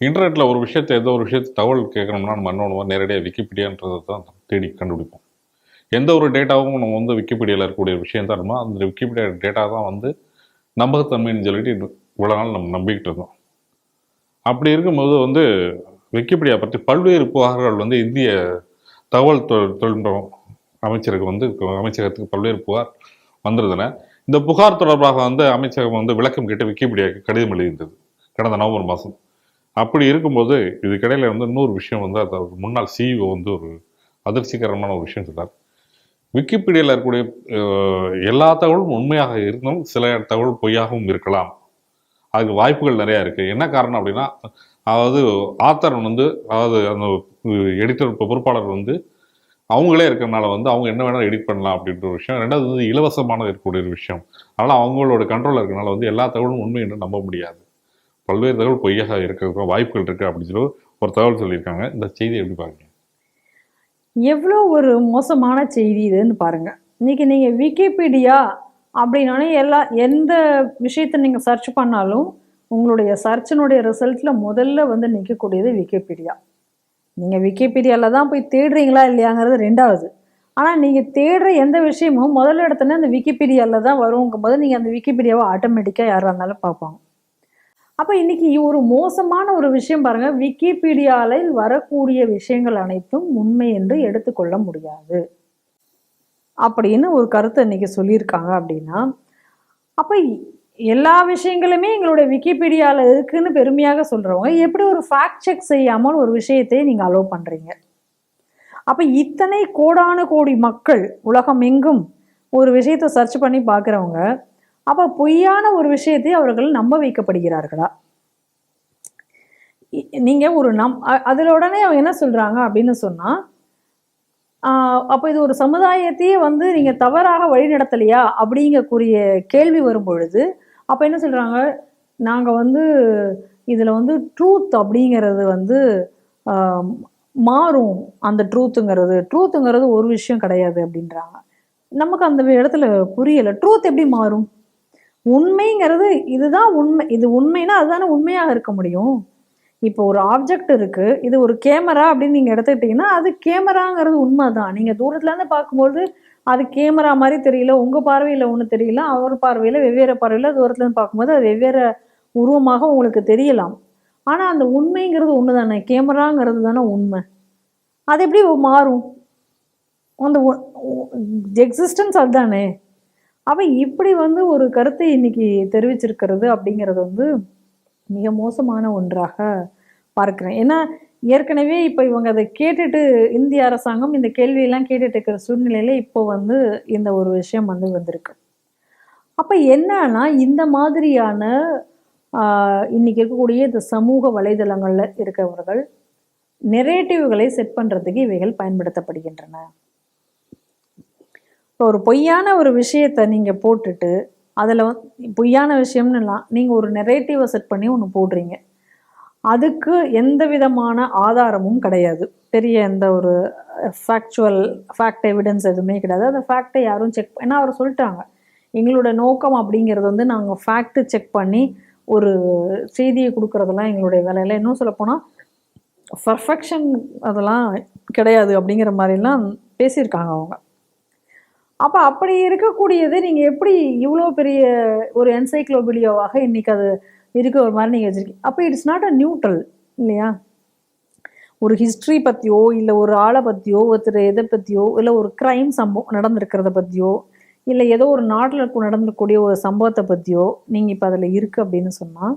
இன்டர்நெட்டில் ஒரு விஷயத்தை ஏதோ ஒரு விஷயத்தை தகவல் கேட்கணும்னா நம்ம என்ன நேரடியாக விக்கிபீடியான்றதை தான் தேடி கண்டுபிடிப்போம். எந்த ஒரு டேட்டாவும் நம்ம வந்து விக்கிபீடியாவில் இருக்கக்கூடிய விஷயம் தான் நம்ம. அந்த விக்கிபீடியா டேட்டா தான் வந்து நம்பகத்தன்மைன்னு சொல்லிட்டு இவ்வளோ நாள் நம்ம நம்பிக்கிட்டு இருந்தோம். அப்படி இருக்கும்போது வந்து விக்கிபீடியா பற்றி பல்வேறு புகார்கள் வந்து இந்திய தகவல் தொழில்நுட்பம் அமைச்சருக்கு வந்து அமைச்சகத்துக்கு பல்வேறு புகார் வந்திருந்தன. இந்த புகார் தொடர்பாக வந்து அமைச்சகம் வந்து விளக்கம் கேட்டு விக்கிபீடியாவுக்கு கடிதம் எழுதியிருந்தது. கடந்த நவம்பர் மாதம். அப்படி இருக்கும்போது இதுக்கிடையில் வந்து இன்னொரு விஷயம் வந்து அது முன்னாள் சிஇஓ வந்து ஒரு அதிர்ச்சிகரமான ஒரு விஷயம் சொன்னார் விக்கிபீடியாவில் இருக்கக்கூடிய எல்லா தகவலும் உண்மையாக இருந்தாலும் சில தகவல் பொய்யாகவும் இருக்கலாம். அதுக்கு வாய்ப்புகள் நிறையா இருக்குது என்ன காரணம் அப்படின்னா அதாவது ஆத்தர் வந்து அதாவது அந்த எடிட்டர் பொறுப்பாளர் வந்து அவங்களே இருக்கிறனால வந்து அவங்க என்ன வேணாலும் எடிட் பண்ணலாம் அப்படின்ற ஒரு விஷயம். ரெண்டாவது வந்து இலவசமான இருக்கக்கூடிய ஒரு விஷயம். அதனால் அவங்களோட கண்ட்ரோலில் இருக்கனால வந்து எல்லா தகவலும் உண்மை என்று நம்ப முடியாது. பல்வேறு தகவல் பொய்யாக இருக்க வாய்ப்புகள் இருக்குது அப்படின்னு சொல்லி ஒரு தகவல் சொல்லியிருக்காங்க. இந்த செய்தி எப்படி பாருங்க எவ்வளோ ஒரு மோசமான செய்தி இதுன்னு பாருங்கள் இன்றைக்கி நீங்கள் விக்கிபீடியா அப்படின்னாலே எல்லா எந்த விஷயத்தை நீங்கள் சர்ச் பண்ணாலும் உங்களுடைய சர்ச்சினுடைய ரிசல்ட்டில் முதல்ல வந்து நிற்கக்கூடியது விக்கிபீடியா நீங்கள் விக்கிபீடியாவில் தான் போய் தேடுறீங்களா இல்லையாங்கிறது ரெண்டாவது. ஆனால் நீங்கள் தேடுற எந்த விஷயமும் முதல்ல இடத்துல அந்த விக்கிபீடியாவில் தான் வருங்கும் போது அந்த விக்கிபீடியாவை ஆட்டோமேட்டிக்காக யாராக இருந்தாலும் பார்ப்பாங்க. அப்போ இன்னைக்கு ஒரு மோசமான ஒரு விஷயம் பாருங்க. விக்கிபீடியாவில் வரக்கூடிய விஷயங்கள் அனைத்தும் உண்மை என்று எடுத்துக்கொள்ள முடியாது. அப்படின்னு ஒரு கருத்தை இன்னைக்கு சொல்லியிருக்காங்க அப்படின்னா அப்போ எல்லா விஷயங்களுமே எங்களுடைய விக்கிபீடியாவில் இருக்குன்னு பெருமையாக சொல்கிறவங்க எப்படி ஒரு ஃபேக்ட் செக் செய்யாமல் ஒரு விஷயத்தை நீங்கள் அலோவ் பண்ணுறீங்க அப்போ இத்தனை கோடான கோடி மக்கள் உலகம் எங்கும் ஒரு விஷயத்தை சர்ச் பண்ணி பார்க்குறவங்க அப்போ பொய்யான ஒரு விஷயத்தை அவர்கள் நம்ப வைக்கப்படுகிறார்களா? இ- ஒரு நம் அ- உடனே அவங்க என்ன சொல்கிறாங்க அப்படின்னு சொன்னால் அப்போ இது ஒரு சமுதாயத்தையே வந்து நீங்கள் தவறாக வழிநடத்தலையா அப்படிங்கக்கூடிய கேள்வி வரும் பொழுது அப்போ என்ன சொல்கிறாங்க நாங்கள் வந்து இதில் வந்து ட்ரூத் அப்படிங்கிறது வந்து மாறும். அந்த ட்ரூத்துங்கிறது ட்ரூத்துங்கிறது ஒரு விஷயம் கிடையாது அப்படின்றாங்க. நமக்கு அந்த இடத்துல புரியலை. ட்ரூத் எப்படி மாறும்? உண்மைங்கிறது இதுதான் உண்மை இது உண்மைனா அதுதானே உண்மையாக இருக்க முடியும். இப்போ ஒரு ஆப்ஜெக்ட் இருக்கு இது ஒரு கேமரா அப்படின்னு நீங்க எடுத்துக்கிட்டீங்கன்னா அது கேமராங்கிறது உண்மைதான். நீங்க தூரத்துல இருந்து பார்க்கும்போது அது கேமரா மாதிரி தெரியல உங்க பார்வையில ஒண்ணு தெரியல அவர் பார்வையில வெவ்வேறு பார்வையில தூரத்துல இருந்து பார்க்கும்போது அது வெவ்வேறு உருவமாக உங்களுக்கு தெரியலாம். ஆனா அந்த உண்மைங்கிறது ஒன்று தானே கேமராங்கிறது தானே உண்மை. அது எப்படி மாறும்? அந்த எக்ஸிஸ்டன்ஸ் அதுதானே? அவன் இப்படி வந்து ஒரு கருத்தை இன்னைக்கு தெரிவிச்சிருக்கிறது அப்படிங்கிறது வந்து மிக மோசமான ஒன்றாக பார்க்குறேன். ஏன்னா ஏற்கனவே இப்போ இவங்க அதை கேட்டுட்டு இந்திய அரசாங்கம் இந்த கேள்வியெல்லாம் கேட்டுட்டு இருக்கிற சூழ்நிலையில் இப்போ வந்து இந்த ஒரு விஷயம் வந்து வந்திருக்கு. அப்போ என்னன்னா இந்த மாதிரியான இன்னைக்கு இருக்கக்கூடிய இந்த சமூக வலைதளங்களில் இருக்கிறவர்கள் நெரேட்டிவ்களை செட் பண்ணுறதுக்கு இவைகள் பயன்படுத்தப்படுகின்றன. இப்போ ஒரு பொய்யான ஒரு விஷயத்தை நீங்கள் போட்டுட்டு அதில் வந்து பொய்யான விஷயம்னுலாம் நீங்கள் ஒரு நெரேட்டிவை செட் பண்ணி ஒன்று போடுறீங்க. அதுக்கு எந்த விதமான ஆதாரமும் கிடையாது. பெரிய எந்த ஒரு ஃபேக்சுவல் ஃபேக்ட் எவிடன்ஸ் எதுவுமே கிடையாது. அந்த ஃபேக்டை யாரும் செக் ஏன்னா அவர் சொல்லிட்டாங்க. எங்களோட நோக்கம் அப்படிங்கிறது வந்து நாங்கள் ஃபேக்ட்டு செக் பண்ணி ஒரு செய்தியை கொடுக்குறதெல்லாம் எங்களுடைய வேலையில். இன்னும் சொல்லப்போனால் பர்ஃபெக்ஷன் அதெல்லாம் கிடையாது அப்படிங்கிற மாதிரிலாம் பேசியிருக்காங்க அவங்க. அப்போ அப்படி இருக்கக்கூடியது நீங்கள் எப்படி இவ்வளோ பெரிய ஒரு என்சைக்ளோபீடியாவாக இன்னைக்கு அது இருக்க ஒரு மாதிரி நீங்கள் வச்சுருக்கீங்க. அப்போ இட்ஸ் நாட் அ நியூட்ரல் இல்லையா? ஒரு ஹிஸ்ட்ரி பற்றியோ இல்லை ஒரு ஆளை பற்றியோ ஒருத்தர் எதை பற்றியோ இல்லை ஒரு க்ரைம் சம்பவம் நடந்திருக்கிறத பற்றியோ இல்லை ஏதோ ஒரு நாட்டில் நடந்திருக்கக்கூடிய ஒரு சம்பவத்தை பற்றியோ நீங்கள் இப்போ அதில் இருக்குது அப்படின்னு சொன்னால்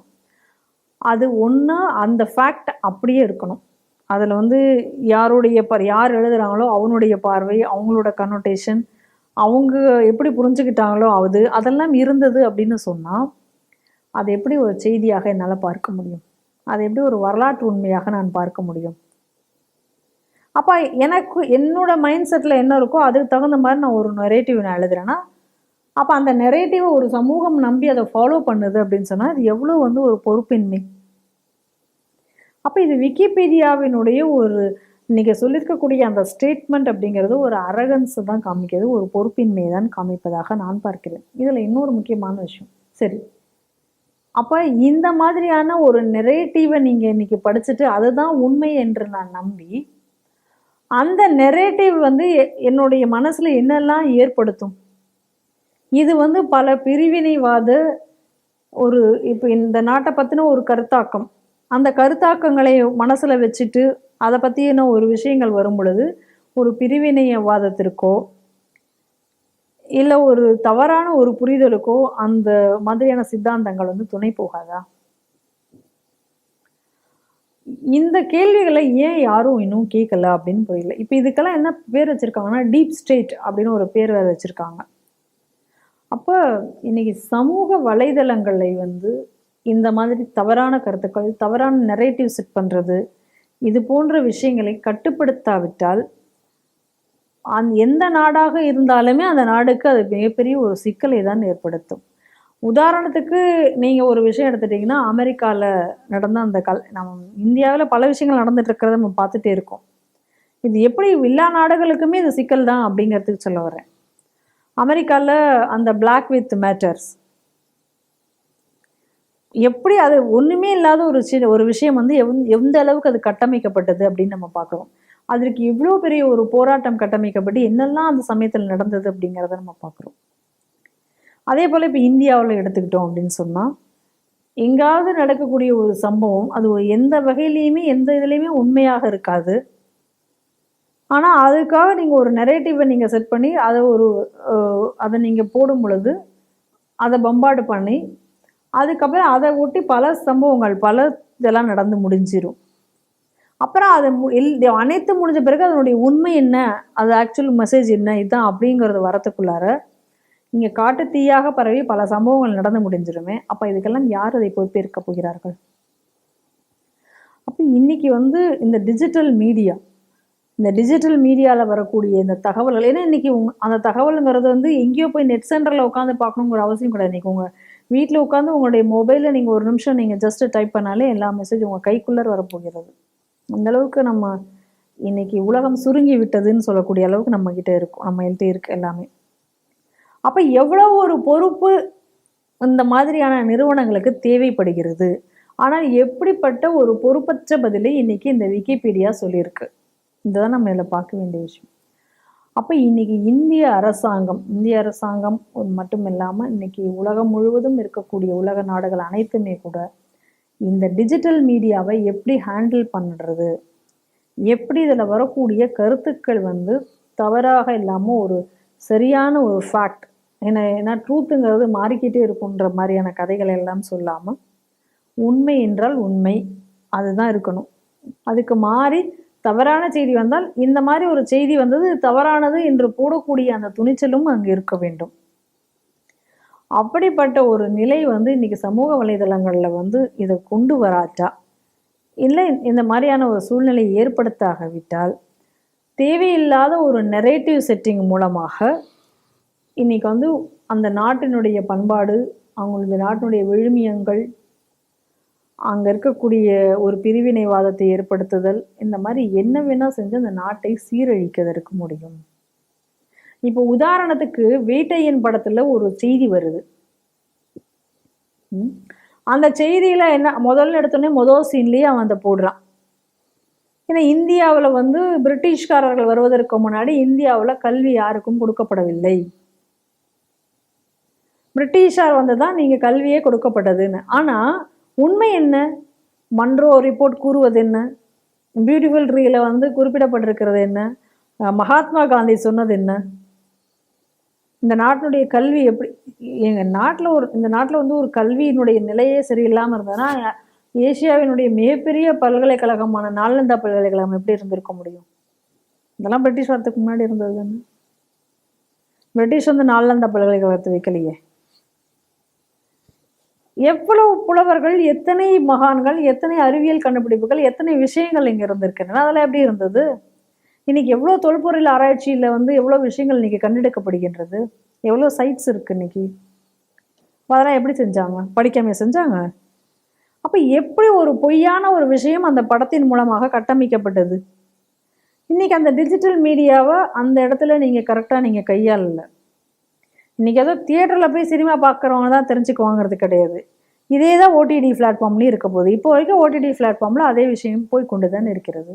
அது ஒன்றா அந்த ஃபேக்ட் அப்படியே இருக்கணும். அதில் வந்து யாருடைய பார் யார் எழுதுகிறாங்களோ அவனுடைய பார்வை அவங்களோட கன்னோட்டேஷன் அவங்க எப்படி புரிஞ்சுக்கிட்டாங்களோ அது அதெல்லாம் இருந்தது அப்படின்னு சொன்னால் அது எப்படி ஒரு செய்தியாக என்னால் பார்க்க முடியும்? அது எப்படி ஒரு வரலாற்று உண்மையாக நான் பார்க்க முடியும்? அப்போ எனக்கு என்னோட மைண்ட் செட்டில் என்ன இருக்கோ அதுக்கு தகுந்த மாதிரி நான் ஒரு நெரேட்டிவ் நான் எழுதுறேன்னா அப்போ அந்த நெரேட்டிவை ஒரு சமூகம் நம்பி அதை ஃபாலோ பண்ணுது அப்படின்னு சொன்னால் அது எவ்வளோ வந்து ஒரு பொறுப்பின்மை? அப்போ இது விக்கிபீடியாவினுடைய ஒரு நீங்கள் சொல்லியிருக்கக்கூடிய அந்த ஸ்டேட்மெண்ட் அப்படிங்கிறது ஒரு அரகன்ஸ் தான் காமிக்கிறது ஒரு பொறுப்பின்மை தான் காமிப்பதாக நான் பார்க்கிறேன். இதில் இன்னொரு முக்கியமான விஷயம். சரி. அப்போ இந்த மாதிரியான ஒரு நெரேட்டிவை நீங்கள் இன்றைக்கி படிச்சுட்டு அதுதான் உண்மை என்று நான் நம்பி அந்த நெரேட்டிவ் வந்து எ- என்னுடைய மனசில் என்னெல்லாம் ஏற்படுத்தும்? இது வந்து பல பிரிவினைவாத ஒரு இப்போ இந்த நாட்டை பற்றின ஒரு கருத்தாக்கம். அந்த கருத்தாக்கங்களை மனசில் வச்சுட்டு அதை பற்றின ஒரு விஷயங்கள் வரும் பொழுது ஒரு பிரிவினைவாதத்திற்கோ இல்லை ஒரு தவறான ஒரு புரிதலுக்கோ அந்த மாதிரியான சித்தாந்தங்கள் வந்து துணை போகாதா? இந்த கேள்விகளை ஏன் யாரும் இன்னும் கேட்கல அப்படின்னு புரியல. இப்போ இதுக்கெல்லாம் என்ன பேர் வச்சுருக்காங்கன்னா டீப் ஸ்டேட் அப்படின்னு ஒரு பேர் வேறு வச்சுருக்காங்க. அப்போ இன்னைக்கு சமூக வலைதளங்களை வந்து இந்த மாதிரி தவறான கருத்துக்கள் தவறான நெரேட்டிவ் செட் பண்ணுறது இது போன்ற விஷயங்களை கட்டுப்படுத்தாவிட்டால் அந் எந்த நாடாக இருந்தாலுமே அந்த நாடுக்கு அது மிகப்பெரிய ஒரு சிக்கலை தான் ஏற்படுத்தும். உதாரணத்துக்கு நீங்கள் ஒரு விஷயம் எடுத்துட்டிங்கன்னா அமெரிக்காவில் நடந்த அந்த கல் நம்ம இந்தியாவில் பல விஷயங்கள் நடந்துட்டு இருக்கிறத நம்ம பார்த்துட்டே இருக்கோம். இது எப்படி எல்லா நாடுகளுக்குமே இது சிக்கல் தான் அப்படிங்கிறதுக்கு சொல்ல வரேன். அமெரிக்காவில் அந்த பிளாக் வித் மேட்டர்ஸ் எப்படி அது ஒன்றுமே இல்லாத ஒரு சின்ன ஒரு விஷயம் வந்து எவ் எந்த அளவுக்கு அது கட்டமைக்கப்பட்டது அப்படின்னு நம்ம பார்க்குறோம். அதற்கு இவ்வளோ பெரிய ஒரு போராட்டம் கட்டமைக்கப்பட்டு என்னெல்லாம் அந்த சமயத்தில் நடந்தது அப்படிங்கிறத நம்ம பார்க்குறோம். அதே போல் இப்போ இந்தியாவில் எடுத்துக்கிட்டோம் அப்படின்னு சொன்னால் எங்காவது நடக்கக்கூடிய ஒரு சம்பவம் அது எந்த வகையிலையுமே எந்த இதுலேயுமே உண்மையாக இருக்காது. ஆனால் அதுக்காக நீங்கள் ஒரு நெரேட்டிவை நீங்கள் செட் பண்ணி அதை ஒரு அஹ், அதை நீங்கள் போடும் பொழுது அதை பம்பாடு பண்ணி அதுக்கப்புறம் அதை ஒட்டி பல சம்பவங்கள் பல இதெல்லாம் நடந்து முடிஞ்சிடும் அப்புறம் அதை அனைத்து முடிஞ்ச பிறகு அதனுடைய உண்மை என்ன அது ஆக்சுவல் மெசேஜ் என்ன இதுதான் அப்படிங்கிறது வரத்துக்குள்ளார இங்கே காட்டு தீயாக பரவி பல சம்பவங்கள் நடந்து முடிஞ்சிருமே அப்போ இதுக்கெல்லாம் யார் அதை பொறுப்பேற்க போகிறார்கள்? அப்போ இன்னைக்கு வந்து இந்த டிஜிட்டல் மீடியா இந்த டிஜிட்டல் மீடியாவில் வரக்கூடிய இந்த தகவல்கள் ஏன்னா இன்னைக்கு உங் அந்த தகவலுங்கிறது வந்து எங்கேயோ போய் நெட் சென்டரில் உட்காந்து பார்க்கணுங்கிற அவசியம் கிடையாது. இன்னைக்கு உங்கள் வீட்டில் உட்காந்து உங்களுடைய மொபைலில் நீங்கள் ஒரு நிமிஷம் நீங்கள் ஜஸ்ட் டைப் பண்ணாலே எல்லா மெசேஜ் உங்கள் கைக்குள்ளே வரப்போகிறது. அந்த அளவுக்கு நம்ம இன்னைக்கு உலகம் சுருங்கி விட்டதுன்னு சொல்லக்கூடிய அளவுக்கு நம்ம கிட்ட இருக்கும். நம்ம எழுத்து இருக்கு எல்லாமே. அப்போ எவ்வளோ ஒரு பொறுப்பு இந்த மாதிரியான நிறுவனங்களுக்கு தேவைப்படுகிறது. ஆனால் எப்படிப்பட்ட ஒரு பொறுப்பற்ற பதிலை இன்னைக்கு இந்த விக்கிபீடியா சொல்லியிருக்கு. இதுதான் நம்ம இதில் பார்க்க வேண்டிய விஷயம். அப்போ இன்றைக்கி இந்திய அரசாங்கம் இந்திய அரசாங்கம் மட்டும் இல்லாமல் இன்றைக்கி உலகம் முழுவதும் இருக்கக்கூடிய உலக நாடுகள் அனைத்துமே கூட இந்த டிஜிட்டல் மீடியாவை எப்படி ஹேண்டில் பண்ணுறது எப்படி இதில் வரக்கூடிய கருத்துக்கள் வந்து தவறாக இல்லாமல் ஒரு சரியான ஒரு ஃபேக்ட் ஏன்னா ஏன்னா ட்ரூத்துங்கிறது மாறிக்கிட்டே இருக்குன்ற மாதிரியான கதைகள் எல்லாம் சொல்லாமல் உண்மை என்றால் உண்மை அதுதான் இருக்கணும். அதுக்கு மாறி தவறான செய்தி வந்தால் இந்த மாதிரி ஒரு செய்தி வந்தது தவறானது என்று போடக்கூடிய அந்த துணிச்சலும் அங்கு இருக்க வேண்டும். அப்படிப்பட்ட ஒரு நிலை வந்து இன்னைக்கு சமூக வலைதளங்களில் வந்து இதை கொண்டு வராட்டா? இல்லை இந்த மாதிரியான ஒரு சூழ்நிலையை ஏற்படுத்தாகவிட்டால் தேவையில்லாத ஒரு நெரேட்டிவ் செட்டிங் மூலமாக இன்னைக்கு வந்து அந்த நாட்டினுடைய பண்பாடு அவங்களுடைய நாட்டினுடைய விழுமியங்கள் அங்கே இருக்கக்கூடிய ஒரு பிரிவினைவாதத்தை ஏற்படுத்துதல் இந்த மாதிரி என்ன வேணால் செஞ்சு அந்த நாட்டை சீரழிக்கதற்கு முடியும். இப்போ உதாரணத்துக்கு வேட்டையன் படத்துல ஒரு செய்தி வருது. அந்த செய்தியில என்ன முதல்ல எடுத்தோடனே முதல் சீன்லயே அவன் அதை போடுறான். ஏன்னா இந்தியாவில் வந்து பிரிட்டிஷ்காரர்கள் வருவதற்கு முன்னாடி இந்தியாவில் கல்வி யாருக்கும் கொடுக்கப்படவில்லை. பிரிட்டிஷார் வந்து தான் நீங்கள் கல்வியே கொடுக்கப்பட்டதுன்னு. ஆனால் உண்மை என்ன? மன்றோ ரிப்போர்ட் கூறுவது என்ன? பியூட்டிஃபுல் ட்ரீயில் வந்து குறிப்பிடப்பட்டிருக்கிறது என்ன? மகாத்மா காந்தி சொன்னது என்ன? இந்த நாட்டினுடைய கல்வி எப்படி? எங்கள் நாட்டில் ஒரு இந்த நாட்டில் வந்து ஒரு கல்வியினுடைய நிலையே சரியில்லாமல் இருந்ததுன்னா ஏசியாவினுடைய மிகப்பெரிய பல்கலைக்கழகமான நாலந்தா பல்கலைக்கழகம் எப்படி இருந்திருக்க முடியும்? இதெல்லாம் பிரிட்டிஷ் வரத்துக்கு முன்னாடி இருந்தது தானே? பிரிட்டிஷ் வந்து நாலந்தா பல்கலைக்கழகத்தை வைக்கலையே. எவ்வளவு புலவர்கள் எத்தனை மகான்கள் எத்தனை அறிவியல் கண்டுபிடிப்புகள் எத்தனை விஷயங்கள் இங்கே இருந்திருக்கின்றன. அதெல்லாம் எப்படி இருந்தது? இன்னைக்கு எவ்வளோ தொல்பொருள் ஆராய்ச்சியில் வந்து எவ்வளோ விஷயங்கள் இன்னைக்கு கண்டெடுக்கப்படுகின்றது? எவ்வளோ சைட்ஸ் இருக்கு இன்னைக்கு? அதெல்லாம் எப்படி செஞ்சாங்க? படிக்காம செஞ்சாங்க? அப்போ எப்படி ஒரு பொய்யான ஒரு விஷயம் அந்த படத்தின் மூலமாக கட்டமைக்கப்பட்டது? இன்னைக்கு அந்த டிஜிட்டல் மீடியாவை அந்த இடத்துல நீங்கள் கரெக்டாக நீங்கள் கையாளலை. இன்னைக்கு ஏதோ தியேட்டரில் போய் சினிமா பார்க்குறவங்க தான் தெரிஞ்சுக்குவாங்கிறது கிடையாது. இதே தான் ஓடிடி பிளாட்ஃபார்ம்லேயும் இருக்க போகுது. இப்போ வரைக்கும் ஓடிடி பிளாட்ஃபார்மில் அதே விஷயம் போய் கொண்டு தான் இருக்கிறது.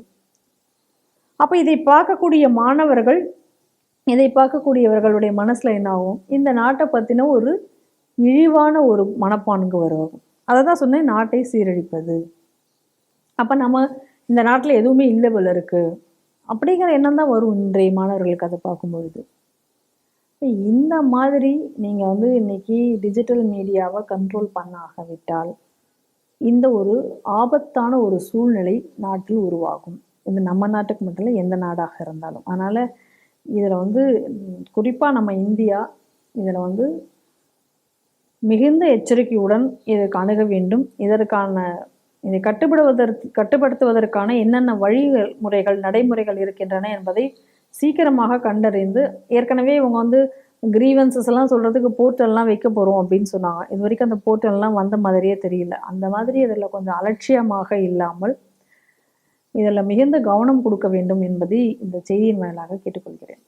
அப்போ இதை பார்க்கக்கூடிய மாணவர்கள் இதை பார்க்கக்கூடியவர்களுடைய மனசில் என்ன ஆகும் இந்த நாட்டை பற்றின ஒரு இழிவான ஒரு மனப்பான்கு வருவாகும் அதை தான் சொன்னேன் நாட்டை சீரழிப்பது. அப்போ நம்ம இந்த நாட்டில் எதுவுமே இல்லை போல இருக்கு. அப்படிங்கிற எண்ணம் தான் வரும் இன்றைய மாணவர்களுக்கு அதை பார்க்கும்பொழுது. இந்த மாதிரி நீங்கள் வந்து இன்னைக்கு டிஜிட்டல் மீடியாவை கண்ட்ரோல் பண்ண ஆகவிட்டால் இந்த ஒரு ஆபத்தான ஒரு சூழ்நிலை நாட்டில் உருவாகும். இது நம்ம நாட்டுக்கு மட்டும் இல்லை எந்த நாடாக இருந்தாலும். அதனால் இதில் வந்து குறிப்பாக நம்ம இந்தியா இதில் வந்து மிகுந்த எச்சரிக்கையுடன் இதற்கு அணுக வேண்டும். இதற்கான இதை கட்டுப்படுவதற்கு கட்டுப்படுத்துவதற்கான என்னென்ன வழிகள் முறைகள் நடைமுறைகள் இருக்கின்றன என்பதை சீக்கிரமாக கண்டறிந்து ஏற்கனவே இவங்க வந்து கிரீவன்சஸ் எல்லாம் சொல்கிறதுக்கு போர்ட்டல்லாம் வைக்க போகிறோம் அப்படின்னு சொன்னாங்க. இது வரைக்கும் அந்த போர்ட்டல்லாம் வந்த மாதிரியே தெரியல. அந்த மாதிரி இதில் கொஞ்சம் அலட்சியமாக இல்லாமல் இதில் மிகுந்த கவனம் கொடுக்க வேண்டும் என்பதை இந்த செய்தியின் மேலாக கேட்டுக்கொள்கிறேன்.